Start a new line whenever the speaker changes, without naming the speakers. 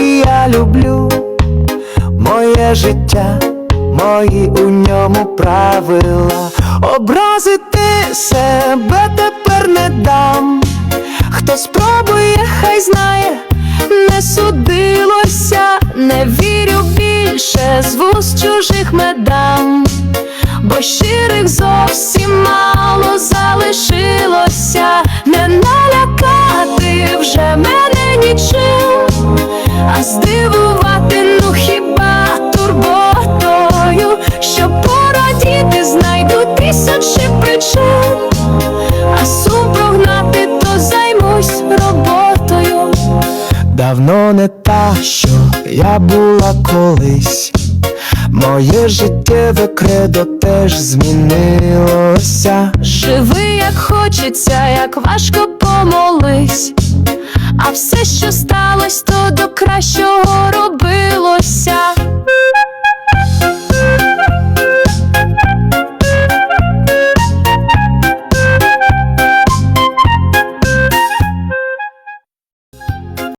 і я люблю. Моє життя, мої у ньому правила. Образити себе тепер не дам. Хто спробує, хай знає, не судилося, не вірю більше з вуст чужих медам, бо щирих зовсім мало залишилося, не налякати вже мене нічим, Давно не та, що я була колись. Моє життєве кредо теж змінилося. Живи, як хочеться, як важко помолись. А все, що сталося, то до кращого робилося.